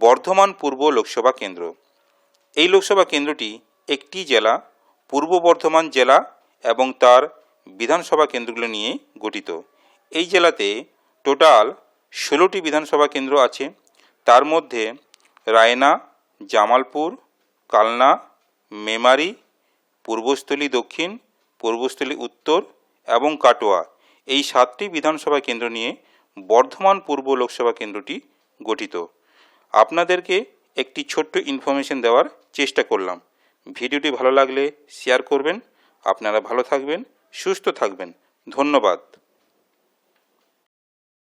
বর্ধমান পূর্ব লোকসভা কেন্দ্র। এই লোকসভা কেন্দ্রটি একটি জেলা, পূর্ব বর্ধমান জেলা এবং তার বিধানসভা কেন্দ্রগুলো নিয়ে গঠিত। এই জেলাতে টোটাল ষোলোটি বিধানসভা কেন্দ্র আছে। তার মধ্যে রায়না, জামালপুর, কালনা, মেমারি, পূর্বস্থলী দক্ষিণ, পূর্বস্থলী উত্তর এবং কাটোয়া। এই সাতটি বিধানসভা কেন্দ্র নিয়ে বর্ধমান পূর্ব লোকসভা কেন্দ্রটি গঠিত। আপনাদেরকে একটি ছোট্ট ইনফরমেশন দেওয়ার চেষ্টা করলাম। ভিডিওটি ভালো লাগলে শেয়ার করবেন। আপনারা ভালো থাকবেন, সুস্থ থাকবেন। ধন্যবাদ।